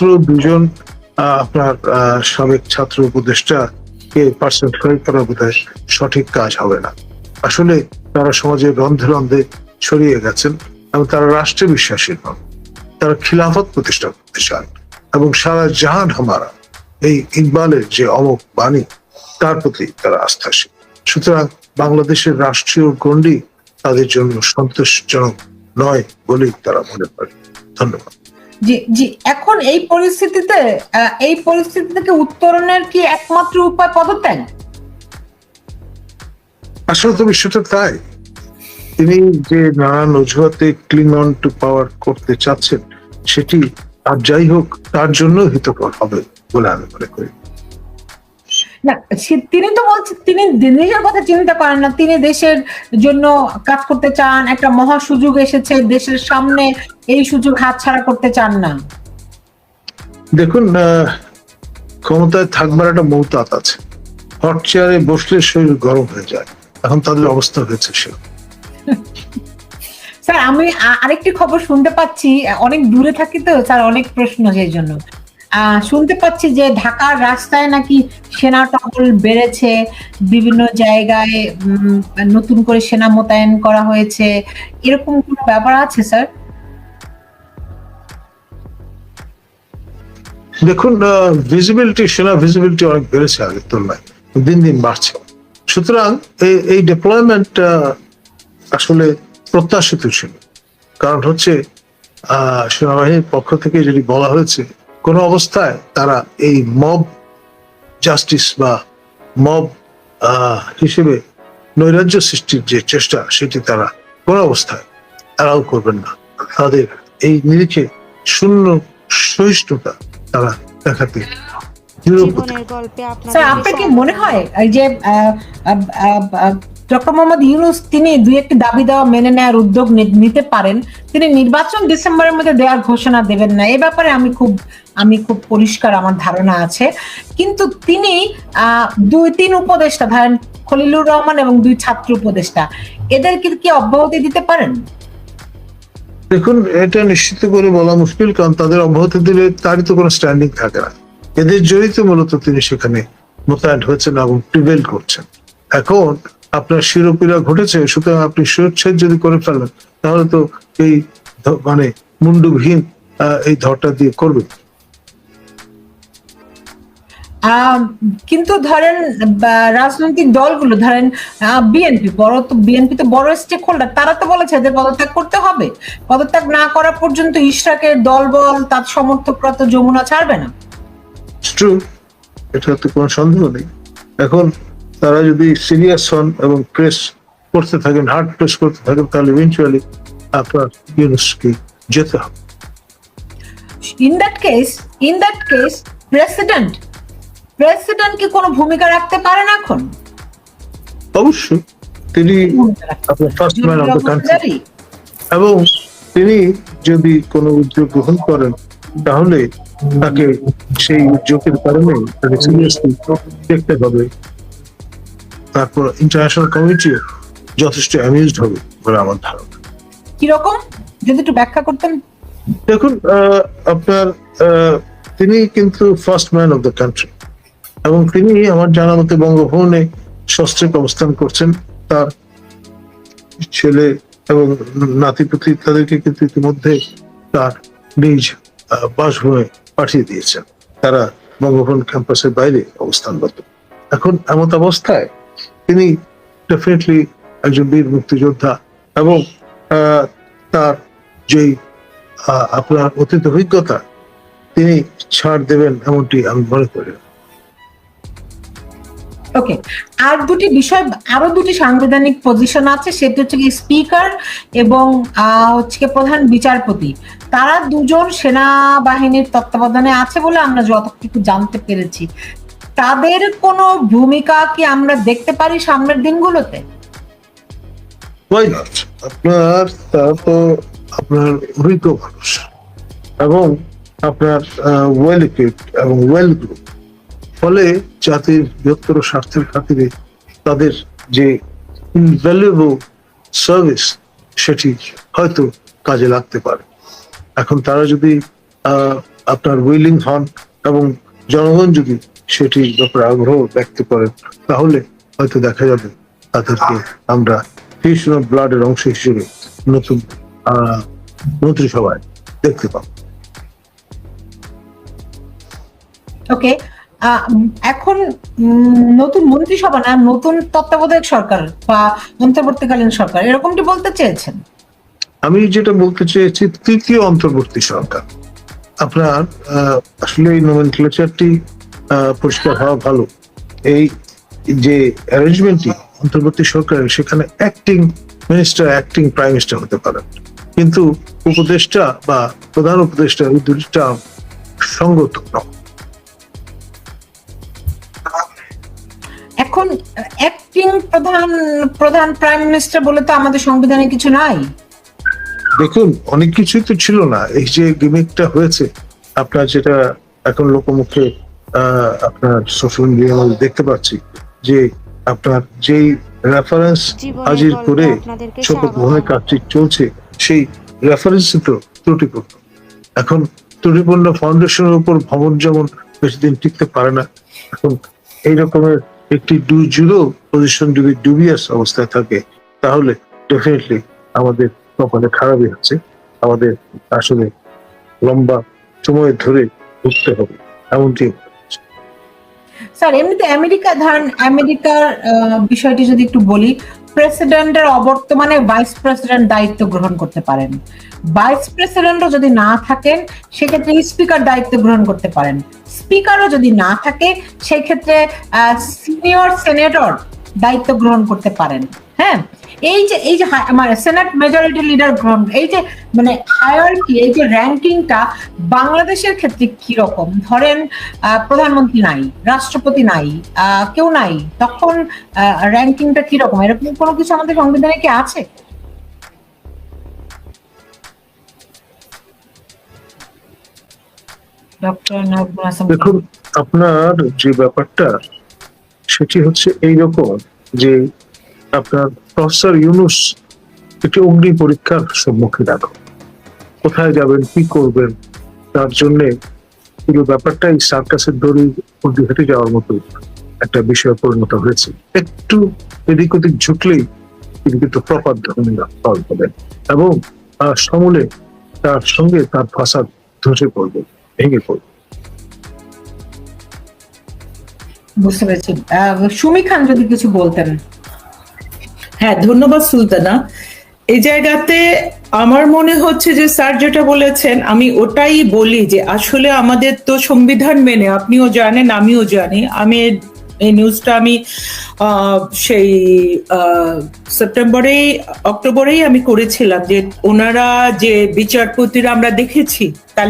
মাত্র দুজন আপনার সাবেক ছাত্র উপদেষ্টা কে পার্সেন্ট করা বোধ সঠিক কাজ হবে না। আসলে তারা সমাজের রন্ধে রন্ধে ছড়িয়ে গেছেন এবং তারা রাষ্ট্রে বিশ্বাসী নন। তারা খিলাফত প্রতিষ্ঠা করতে চান এবং সারা জাহান হামারা এই ইকবালের যে অমক বাণী, তার প্রতি তারা আস্থাশীল। সুতরাং বাংলাদেশের রাষ্ট্রীয় গণ্ডি তাদের জন্য সন্তোষজনক নয় বলেই তারা মনে করে। ধন্যবাদ। জি এখন এই পরিস্থিতিতে এই পরিস্থিতি থেকে উত্তরণের কি একমাত্র উপায় পদত্যাগ? আসলে তো বিষয়টা তাই। তিনি যে নানান অজুহাতে ক্লিং অন টু পাওয়ার করতে চাচ্ছেন, সেটি আর যাই হোক, তার জন্য হিতকর হবে বলে আমি মনে করি। না তিনি তো বলছেন তিনি নিজের কথা চিন্তা করেন না। তিনি দেশের জন্য কাজ করতে চান একটা মহা সুযোগ এসেছে দেশের সামনে এই সুযোগ হাতছাড়া করতে চান না। দেখুন ক্ষমতায় থাকবার একটা মৌতাত আছে। হট চেয়ারে বসলে শরীর গরম হয়ে যায়। এখন তাদের অবস্থা হয়েছে সে স্যার আমি আরেকটি খবর শুনতে পাচ্ছি অনেক দূরে থাকি তো স্যার অনেক প্রশ্ন সেই জন্য। শুনতে পাচ্ছি যে ঢাকার রাস্তায় নাকি সেনা টহল বেড়েছে, বিভিন্ন জায়গায় নতুন করে সেনা মোতায়েন করা হয়েছে। এরকম কোনো ব্যাপার আছে, স্যার? দেখুন ভিজিবিলিটি সেনা ভিজিবিলিটি অনেক বেড়েছে আগের তুলনায়। দিন দিন বাড়ছে। সুতরাং এই- ডিপ্লয়মেন্ট আসলে প্রত্যাশিত ছিল। কারণ হচ্ছে সেনাবাহিনীর পক্ষ থেকে যদি বলা হয়েছে কোন অবস্থায় তারা এই মব জাস্টিস বা মব হিসেবে নৈরাজ্য সৃষ্টির যে চেষ্টা সেটি তারা কোন অবস্থায় অ্যালাউ করবেন না। তাদের এই নিরিখে শূন্য সহিষ্ণুতা তারা দেখাতে আপনার কি মনে হয় এই যে ডক্টর মোহাম্মদ ইউনুস তিনি দুই একটি দাবি দেওয়া মেনে নেওয়ার উদ্যোগ নিতে পারেন। তিনি নির্বাচন ডিসেম্বরের মধ্যে দেওয়ার ঘোষণা দেবেন না। এ ব্যাপারে আমি খুব আমি খুব পরিষ্কার আমার ধারণা আছে। কিন্তু তিনি দুই, তিন উপদেষ্টা, ধরেন খলিলুর রহমান এবং দুই ছাত্র উপদেষ্টা, এদেরকে কি অব্যাহতি দিতে পারেন? দেখুন, এটা নিশ্চিত করে বলা মুশকিল, কারণ তাদের অব্যাহতি দিলে তারই তো কোনো স্ট্যান্ডিং থাকে না। এদের জড়িত মূলত তিনি সেখানে মোতায়েন হয়েছেন এবং প্রিভেল করছেন। এখন আপনার শিরোপীড়া ঘটেছে, সুতরাং আপনি শিরোচ্ছেদ যদি করে ফেলেন, তাহলে তো এই মানে মুন্ডুবিহীন এই ধরটা দিয়ে করবে কিন্তু ধরেন রাজনৈতিক দলগুলো ধরেন বিএনপি বড় তো বিএনপি তো বড় স্টেক হোল্ডার তারা তো বলেছে এদের পদত্যাগ করতে হবে। পদত্যাগ না করা পর্যন্ত ইশরাকের দলবল তার সমর্থকরা তো যমুনা ছাড়বে না। ট্রু এটা তো কোনো সন্দেহ নেই। এখন তারা যদি সিরিয়াস হন এবং প্রেস করতে থাকেন হার্ড প্রেস করতে থাকেন তাহলে ইভেন্চুয়ালি আপনার ইউনুসকে যেতে হবে। In that case in that case president president কি কোনো ভূমিকা রাখতে পারেন এখন? অবশ্যই। তিনি আপনার first man of the country এবং তিনি যদি কোনো উদ্যোগ গ্রহণ করেন তাহলে তাকে সেই উদ্যোগের কারণে তাকে সিরিয়াসলি দেখতে হবে। তারপর ইন্টারন্যাশনাল কমিটিও যথেষ্ট অ্যামিউজড হবে বলে আমার ধারণা। কীরকম যদি একটু ব্যাখ্যা করতেন। দেখুন আপনার তিনি কিন্তু first man of the country এবং তিনি আমার জানা মতে বঙ্গভবনে সস্ত্রিক অবস্থান করছেন। তার ছেলে এবং নাতিপুতি তাদেরকে কিন্তু ইতিমধ্যে তার নিজ বাসভবনে পাঠিয়ে দিয়েছেন। তারা বঙ্গভবন ক্যাম্পাসের বাইরে অবস্থানরত। এখন এমত অবস্থায় তিনি ডেফিনেটলি একজন বীর মুক্তিযোদ্ধা এবং তার যেই আপনার অতীত অভিজ্ঞতা তিনি ছাড় দেবেন এমনটি আমি মনে করি না। ওকে আর দুটি বিষয়, আরও দুটি সাংবিধানিক পজিশন আছে, সেটি হচ্ছে কি স্পিকার এবং হচ্ছে প্রধান বিচারপতি। তারা দুজন সেনাবাহিনীর তত্ত্বাবধানে আছে বলে আমরা যতটুকু জানতে পেরেছি। তাদের কোনো ভূমিকা কি আমরা দেখতে পারি সামনের দিনগুলোতে? আপনার, তো আপনার অভিজ্ঞ মানুষ। এবং আপনার ওয়েল ইকুইপড এবং ওয়েল গ্রুপ ফলে জাতির বৃহত্তর স্বার্থের খাতিরে তাদের যে ইনভ্যালুয়েবল সার্ভিস সেটি হয়তো কাজে লাগতে পারে। এখন তারা যদি আপনার উইলিং হন এবং জনগণ যদি সেটির ব্যাপারে আগ্রহ ব্যক্ত করেন, তাহলে হয়তো দেখা যাবে তাদেরকে আমরা ফিউশন অফ ব্লাডের অংশ হিসেবে নতুন মন্ত্রিসভায় দেখতে পাবো। ওকে এখন নতুন মন্ত্রিসভা না, নতুন তত্ত্বাবধায়ক সরকার বা অন্তর্বর্তীকালীন সরকার, এরকমটি বলতে চেয়েছেন? আমি যেটা বলতে চেয়েছি, তৃতীয় অন্তর্বর্তী সরকার। আপনার আসলে এই নোমেনক্লেচারটি পরিষ্কার হওয়া ভালো। এই যে অ্যারেঞ্জমেন্টটি অন্তর্বর্তী সরকারের, সেখানে acting minister acting prime minister হতে পারেন। কিন্তু উপদেষ্টা বা প্রধান উপদেষ্টা এই দুটা সঙ্গত নয়। প্রধান প্রধান প্রাইম মিনিস্টার বলে তো আমাদের সংবিধানে কিছু নাই। দেখুন অনেক কিছুই তো ছিল না। এই যে গিমিকটা হয়েছে আপনার যেটা এখন লোকমুখে আপনার সোশ্যাল মিডিয়া দেখতে পাচ্ছি যে আপনার যেই রেফারেন্স হাজির করে আপনাদেরকে শপথ গ্রহণের কাজটি চলছে সেই রেফারেন্স তো ত্রুটিপূর্ণ। এখন ত্রুটিপূর্ণ ফাউন্ডেশনের উপর ভবন যেমন বেশি দিন টিকতে পারে না এখন এই রকমের একটি জুড়ো পজিশন যদি ডুবিয়াস অবস্থায় থাকে, তাহলে ডেফিনেটলি আমাদের কপালে খারাপই হচ্ছে। আমাদের আসলে লম্বা সময় ধরে ঘুরতে হবে, এমনটি স্যার, এমনিতে আমেরিকা ধান আমেরিকার বিষয়টি যদি একটু বলি প্রেসিডেন্টের অবর্তমানে ভাইস প্রেসিডেন্ট দায়িত্ব গ্রহণ করতে পারেন। ভাইস প্রেসিডেন্টও যদি না থাকেন, সেক্ষেত্রে স্পিকার দায়িত্ব গ্রহণ করতে পারেন। স্পিকারও যদি না থাকে, সেক্ষেত্রে সিনিয়র সেনেটর দায়িত্ব গ্রহণ করতে পারেন। হ্যাঁ? এই যে এই যে মানে সেনেট মেজরিটি লিডার গ্রহণ এই যে মানে হায়ারকি এই যে র্যাঙ্কিংটা বাংলাদেশের ক্ষেত্রে কি রকম ধরেন প্রধানমন্ত্রী নাই, রাষ্ট্রপতি নাই কেউ নাই, তখন র্যাঙ্কিংটা কি রকম এরকম কোনো কিছু আমাদের সংবিধানে কি আছে? দেখুন, আপনার যে ব্যাপারটা, সেটি হচ্ছে এই রকম যে আপনার প্রফেসর ইউনুস, একটি অগ্নি পরীক্ষার সম্মুখীন রাখো কোথায় যাবেন, কি করবেন, তার জন্য পুরো ব্যাপারটাই সার্কাসের দড়ি অব্দি হেঁটে যাওয়ার মতো একটা বিষয় পরিণত হয়েছে। একটু এদিক ওদিক ঝুঁকলেই তিনি কিন্তু প্রপাত ধর্মীয় ফল পাবেন এবং সমূলে তার সঙ্গে তার ফাসাদ ধসে পড়বে, ভেঙে পড়বে। বুঝতে পেরেছি। সুমি খান যদি কিছু বলতেন। হ্যাঁ ধন্যবাদ সুলতানা। এই জায়গাতে আমার মনে হচ্ছে যে স্যার যেটা বলেছেন, আমি ওটাই বলি যে আসলে আমাদের তো সংবিধান মেনে, আপনিও জানেন, আমিও জানি। আমি এই নিউজটা আমি সেই সেপ্টেম্বরেই অক্টোবরেই আমি করেছিলাম যে ওনারা যে বিচারপতিরা আমরা দেখেছি, তার